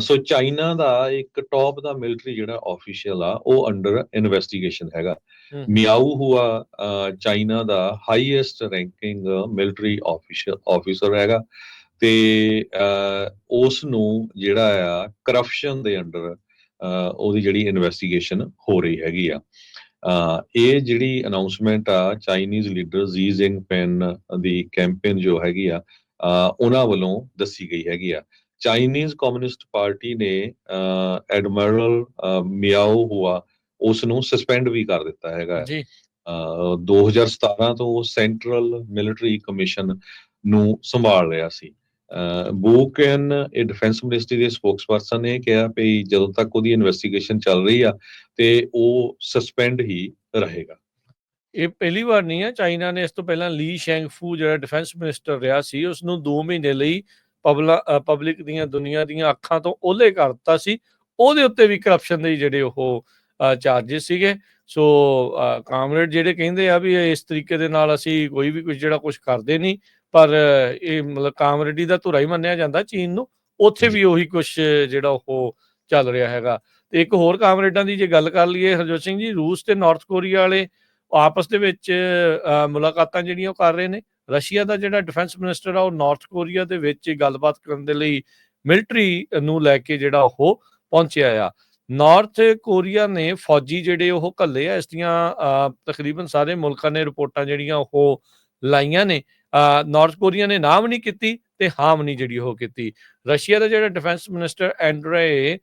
ਸੋ China ਦਾ ਇੱਕ top ਦਾ ਮਿਲਟਰੀ ਜਿਹੜਾ ਆਫੀਸ਼ੀਅਲ ਆ ਉਹ ਅੰਡਰ ਇਨਵੈਸਟੀਗੇਸ਼ਨ ਹੈਗਾ। ਹੂੰ। ਮਿਆਓ ਹੁਆ ਚਾਈਨਾ ਦਾ highest ranking military official officer ਹੈਗਾ। ਤੇ ਉਸ ਨੂੰ ਜਿਹੜਾ ਆ ਕਰਪਸ਼ਨ ਦੇ ਅੰਡਰ ਉਹਦੀ ਜਿਹੜੀ ਇਨਵੈਸਟੀਗੇਸ਼ਨ ਹੋ ਰਹੀ ਹੈਗੀ ਆ। ਇਹ ਜਿਹੜੀ ਅਨਾਉਂਸਮੈਂਟ ਆ ਚਾਈਨੀਜ਼ ਲੀਡਰ ਜ਼ੀ ਜਿੰਗਪਿੰਗ ਦੀ ਕੈਂਪੇਨ ਜੋ ਹੈਗੀ ਆ ਉਹਨਾਂ ਵੱਲੋਂ ਦੱਸੀ ਗਈ ਹੈਗੀ ਆ। ਚਾਈਨੀਜ਼ ਕਮਿਊਨਿਸਟ ਪਾਰਟੀ ਨੇ ਐਡਮਿਰਲ ਮਿਆਓ ਹੁਆ ਉਸ ਨੂੰ ਸਸਪੈਂਡ ਵੀ ਕਰ ਦਿੱਤਾ ਹੈਗਾ ਜੀ। ਅਹ 2017 ਤੋਂ ਉਹ ਸੈਂਟਰਲ ਮਿਲਟਰੀ ਕਮਿਸ਼ਨ ਨੂੰ ਸੰਭਾਲ ਰਿਹਾ ਸੀ। ਬੂਕਨ ਇਹ ਡਿਫੈਂਸ ਮਿਨਿਸਟਰੀ ਦੇ ਸਪੋਕਸਪਰਸਨ ਨੇ ਕਿਹਾ ਵੀ ਜਦੋਂ ਤੱਕ ਉਹਦੀ ਇਨਵੈਸਟੀਗੇਸ਼ਨ ਚੱਲ ਰਹੀ ਆ ਤੇ ਉਹ ਸਸਪੈਂਡ ਹੀ ਰਹੇਗਾ। ਇਹ ਪਹਿਲੀ ਵਾਰ ਨਹੀਂ ਹੈ ਚਾਈਨਾ ਨੇ ਇਸ ਤੋਂ ਪਹਿਲਾਂ ਲੀ ਸ਼ੈਂਗਫੂ ਜਿਹੜਾ ਡਿਫੈਂਸ ਮਿਨਿਸਟਰ ਰਿਹਾ ਸੀ ਉਸ ਨੂੰ 2 ਮਹੀਨੇ ਲਈ ਪਬਲਿਕ ਦੀਆਂ ਦੁਨੀਆ ਦੀਆਂ ਅੱਖਾਂ ਤੋਂ ਓਲੇ ਕਰ ਦਿੱਤਾ ਸੀ, ਉਹਦੇ ਉੱਤੇ ਵੀ ਕਰਪਸ਼ਨ ਦੇ ਜਿਹੜੇ ਉਹ ਚਾਰजेस ਸੀਗੇ। ਸੋ ਕਾਮਰੇਡ ਜਿਹੜੇ ਕਹਿੰਦੇ ਆ ਵੀ ਇਸ ਤਰੀਕੇ ਦੇ ਨਾਲ ਅਸੀਂ ਕੋਈ ਵੀ ਕੁਝ ਜਿਹੜਾ ਕੁਝ ਕਰਦੇ ਨਹੀਂ, ਪਰ ਇਹ ਮਤਲਬ ਕਾਮਰੇਡੀ ਦਾ ਧੁਰਾ ਹੀ ਮੰਨਿਆ ਜਾਂਦਾ ਚੀਨ ਨੂੰ, ਉੱਥੇ ਵੀ ਉਹੀ ਕੁਝ ਜਿਹੜਾ ਉਹ ਚੱਲ ਰਿਹਾ ਹੈਗਾ। ਤੇ ਇੱਕ ਹੋਰ ਕਾਮਰੇਡਾਂ ਦੀ ਜੇ ਗੱਲ ਕਰ ਲਈਏ, ਹਰਜੋਤ ਸਿੰਘ ਜੀ, ਰੂਸ ਤੇ ਨਾਰਥ ਕੋਰੀਆ ਵਾਲੇ ਆਪਸ ਦੇ ਵਿੱਚ ਮੁਲਾਕਾਤਾਂ ਜਿਹੜੀਆਂ ਉਹ ਕਰ ਰਹੇ ਨੇ ਰਸ਼ੀਆ ਦਾ ਜਿਹੜਾ ਡਿਫੈਂਸ ਮਿਨਿਸਟਰ ਆ, ਉਹ ਨਾਰਥ ਕੋਰੀਆ ਦੇ ਵਿੱਚ ਗੱਲਬਾਤ ਕਰਨ ਦੇ ਲਈ ਮਿਲਟਰੀ ਨੂੰ ਲੈ ਕੇ ਜਿਹੜਾ ਉਹ ਪਹੁੰਚਿਆ ਆ। ਨਾਰਥ ਕੋਰੀਆ ਨੇ ਫੌਜੀ ਜਿਹੜੇ ਉਹ ਘੱਲੇ ਆ, ਇਸ ਦੀਆਂ ਤਕਰੀਬਨ ਸਾਰੇ ਮੁਲਕਾਂ ਨੇ ਰਿਪੋਰਟਾਂ ਜਿਹੜੀਆਂ ਉਹ ਲਾਈਆਂ ਨੇ। ਨਾਰਥ ਕੋਰੀਆ ਨੇ ਨਾਮ ਨਹੀਂ ਕੀਤੀ ਤੇ ਹਾਮ ਨਹੀਂ ਜਿਹੜੀ ਉਹ ਕੀਤੀ। ਰਸ਼ੀਆ ਦਾ ਜਿਹੜਾ ਡਿਫੈਂਸ ਮਿਨਿਸਟਰ ਐਂਡਰੇ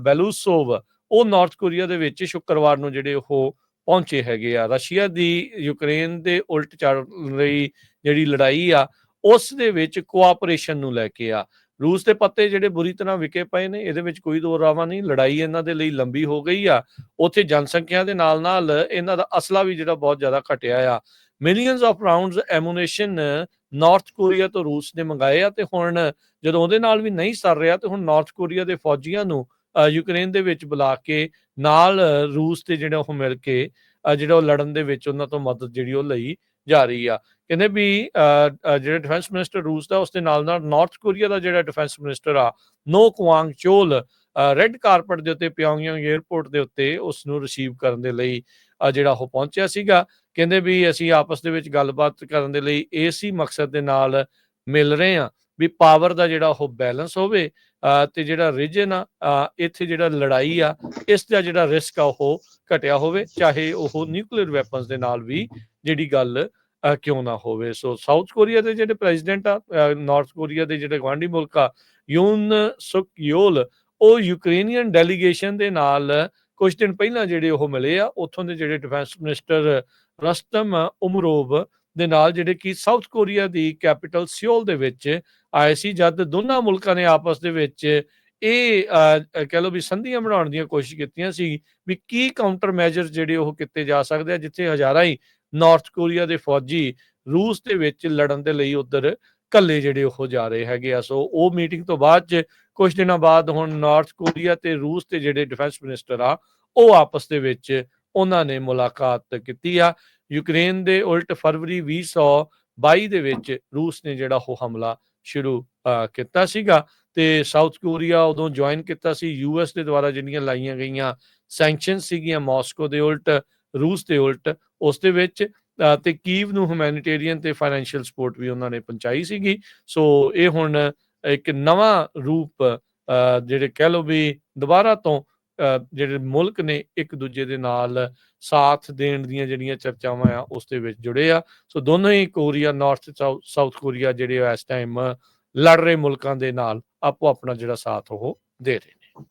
ਬੈਲੂਸੋਵ, ਉਹ ਨਾਰਥ ਕੋਰੀਆ ਦੇ ਵਿੱਚ ਸ਼ੁੱਕਰਵਾਰ ਨੂੰ ਜਿਹੜੇ ਉਹ ਪਹੁੰਚੇ ਹੈਗੇ ਆ। ਰਸ਼ੀਆ ਦੀ ਯੂਕਰੇਨ ਦੇ ਉਲਟ ਚੱਲ ਰਹੀ ਜਿਹੜੀ ਲੜਾਈ ਆ, ਉਸ ਦੇ ਵਿੱਚ ਕੋਆਪਰੇਸ਼ਨ ਨੂੰ ਲੈ ਕੇ ਆ। ਰੂਸ ਦੇ ਪੱਤੇ ਜਿਹੜੇ ਬੁਰੀ ਤਰ੍ਹਾਂ ਵਿਕੇ ਪਏ ਨੇ, ਇਹਦੇ ਵਿੱਚ ਕੋਈ ਦੋ ਰਾਵਾਂ ਨਹੀਂ। ਲੜਾਈ ਇਹਨਾਂ ਦੇ ਲਈ ਲੰਬੀ ਹੋ ਗਈ ਆ। ਉੱਥੇ ਜਨਸੰਖਿਆ ਦੇ ਨਾਲ ਨਾਲ ਇਹਨਾਂ ਦਾ ਅਸਲਾ ਵੀ ਜਿਹੜਾ ਬਹੁਤ ਜ਼ਿਆਦਾ ਘਟਿਆ ਆ। Millions of rounds ammunition North Korea ਤੋਂ ਰੂਸ ਨੇ ਮੰਗਾਏ ਆ ਤੇ ਹੁਣ ਜਦੋਂ ਉਹਦੇ ਨਾਲ ਵੀ ਨਹੀਂ ਸਰ ਰਿਹਾ ਤੇ ਹੁਣ ਨਾਰਥ ਕੋਰੀਆ ਦੇ ਫੌਜੀਆਂ ਨੂੰ ਯੂਕਰੇਨ ਦੇ ਵਿੱਚ ਬੁਲਾ ਕੇ ਨਾਲ ਰੂਸ ਤੇ ਜਿਹੜਾ ਉਹ ਮਿਲ ਕੇ ਜਿਹੜਾ ਉਹ ਲੜਨ ਦੇ ਵਿੱਚ ਉਹਨਾਂ ਤੋਂ ਮਦਦ ਜਿਹੜੀ ਉਹ ਲਈ ਜਾ ਰਹੀ ਆ। ਕਹਿੰਦੇ ਵੀ ਜਿਹੜਾ ਡਿਫੈਂਸ ਮਿਨਿਸਟਰ ਰੂਸ ਦਾ ਉਸ ਦੇ ਨਾਲ ਨਾਲ ਨਾਰਥ ਕੋਰੀਆ ਦਾ ਜਿਹੜਾ ਡਿਫੈਂਸ ਮਿਨਿਸਟਰ ਆ, ਨੋ ਕੁਆਂਗ ਚੋਲ ਰੈੱਡ ਕਾਰਪਟ ਦੇ ਉੱਤੇ ਪਿਓਂਗਯਾਂਗ 에ਅਰਪੋਰਟ ਦੇ ਉੱਤੇ ਉਸ ਨੂੰ ਰਿਸੀਵ ਕਰਨ ਦੇ ਲਈ ਜਿਹੜਾ ਉਹ ਪਹੁੰਚਿਆ ਸੀਗਾ। ਕਹਿੰਦੇ ਵੀ ਅਸੀਂ ਆਪਸ ਦੇ ਵਿੱਚ ਗੱਲਬਾਤ ਕਰਨ ਦੇ ਲਈ ਇਸੇ ਮਕਸਦ ਦੇ ਨਾਲ ਮਿਲ ਰਹੇ ਆ ਵੀ ਪਾਵਰ ਦਾ ਜਿਹੜਾ ਉਹ ਬੈਲੈਂਸ ਹੋਵੇ ਤੇ ਜਿਹੜਾ ਰੀਜਨ ਆ ਇੱਥੇ ਜਿਹੜਾ ਲੜਾਈ ਆ, ਇਸ ਦਾ ਜਿਹੜਾ ਰਿਸਕ ਆ ਉਹ ਘਟਿਆ ਹੋਵੇ, ਚਾਹੇ ਉਹ ਨਿਊਕਲੀਅਰ ਵੈਪਨਸ ਦੇ ਨਾਲ ਵੀ ਜਿਹੜੀ ਗੱਲ ਕਿਉਂ ਨਾ ਹੋਵੇ। ਸੋ ਸਾਊਥ ਕੋਰੀਆ ਦੇ ਜਿਹੜੇ ਪ੍ਰੈਜ਼ੀਡੈਂਟ ਆ ਨਾਰਥ ਕੋਰੀਆ ਦੇ ਜਿਹੜੇ ਗਵਾਂਢੀ ਮੁਲਕ ਆ ਯੂਨ ਸੁਕ ਯੋਲ ਉਹ ਯੂਕਰੇਨੀਅਨ ਡੈਲੀਗੇਸ਼ਨ ਦੇ ਨਾਲ ਕੁਝ ਦਿਨ ਪਹਿਲਾਂ ਜਿਹੜੇ ਉਹ ਮਿਲੇ ਆ, ਉੱਥੋਂ ਦੇ ਜਿਹੜੇ ਡਿਫੈਂਸ ਮਿਨਿਸਟਰ ਰਸਤਮ ਉਮਰੋਵ ਦੇ ਨਾਲ, ਜਿਹੜੇ ਕਿ ਸਾਊਥ ਕੋਰੀਆ ਦੀ ਕੈਪੀਟਲ ਸਿਓਲ ਦੇ ਵਿੱਚ ਆਏ ਸੀ ਜਦ ਦੋਨਾਂ ਮੁਲਕਾਂ ਨੇ ਆਪਸ ਦੇ ਵਿੱਚ ਇਹ ਕਹਿ ਲਓ ਵੀ ਸੰਧੀਆਂ ਬਣਾਉਣ ਦੀਆਂ ਕੋਸ਼ਿਸ਼ ਕੀਤੀਆਂ ਸੀ ਵੀ ਕੀ ਕਾਊਂਟਰ ਮੈਜਰ ਜਿਹੜੇ ਉਹ ਕੀਤੇ ਜਾ ਸਕਦੇ ਆ, ਜਿੱਥੇ ਹਜ਼ਾਰਾਂ ਹੀ ਨਾਰਥ ਕੋਰੀਆ ਦੇ ਫੌਜੀ ਰੂਸ ਦੇ ਵਿੱਚ ਲੜਨ ਦੇ ਲਈ ਉਧਰ ਕੱਲੇ ਜਿਹੜੇ ਉਹ ਜਾ ਰਹੇ ਹੈਗੇ ਆ। ਸੋ ਉਹ ਮੀਟਿੰਗ ਤੋਂ ਬਾਅਦ ਚ ਕੁਝ ਦਿਨਾਂ ਬਾਅਦ ਹੁਣ ਨਾਰਥ ਕੋਰੀਆ ਤੇ ਰੂਸ ਦੇ ਜਿਹੜੇ ਡਿਫੈਂਸ ਮਿਨਿਸਟਰ ਆ, ਉਹ ਆਪਸ ਦੇ ਵਿੱਚ ਉਹਨਾਂ ਨੇ ਮੁਲਾਕਾਤ ਕੀਤੀ ਆ। ਯੂਕਰੇਨ ਦੇ ਉਲਟ ਫਰਵਰੀ 2022 ਦੇ ਵਿੱਚ ਰੂਸ ਨੇ ਜਿਹੜਾ ਉਹ ਹਮਲਾ ਸ਼ੁਰੂ ਕੀਤਾ ਸੀਗਾ ਤੇ ਸਾਊਥ ਕੋਰੀਆ ਉਦੋਂ ਜੁਆਇਨ ਕੀਤਾ ਸੀ ਯੂਐਸ ਦੇ ਦੁਆਰਾ ਜਿਹੜੀਆਂ ਲਾਈਆਂ ਗਈਆਂ ਸੈਂਕਸ਼ਨ ਸੀਗੀਆਂ ਮਾਸਕੋ ਦੇ ਉਲਟ ਰੂਸ ਦੇ ਉਲਟ, ਉਸ ਦੇ ਵਿੱਚ ਤੇ ਕੀਵ ਨੂੰ ਹੂਮੈਨਿਟੇਰੀਅਨ ਤੇ ਫਾਈਨੈਂਸ਼ੀਅਲ ਸਪੋਰਟ ਵੀ ਉਹਨਾਂ ਨੇ ਪਹੁੰਚਾਈ ਸੀਗੀ। ਸੋ ਇਹ ਹੁਣ ਇੱਕ ਨਵਾਂ ਰੂਪ ਜਿਹੜੇ ਕਹਿ ਲਓ ਵੀ ਦੁਬਾਰਾ ਤੋਂ ਜਿਹੜੇ ਮੁਲਕ ਨੇ ਇੱਕ ਦੂਜੇ ਦੇ ਨਾਲ ਸਾਥ ਦੇਣ ਦੀਆਂ ਜਿਹੜੀਆਂ ਚਰਚਾਵਾਂ ਆ, ਉਸ ਦੇ ਵਿੱਚ ਜੁੜੇ ਆ। ਸੋ ਦੋਨੋਂ ਹੀ ਕੋਰੀਆ ਨਾਰਥ ਸਾਊਥ ਕੋਰੀਆ ਜਿਹੜੇ ਇਸ ਟਾਈਮ ਲੜ ਰਹੇ ਮੁਲਕਾਂ ਦੇ ਨਾਲ ਆਪੋ ਆਪਣਾ ਜਿਹੜਾ ਸਾਥ ਉਹ ਦੇ ਰਹੇ ਨੇ।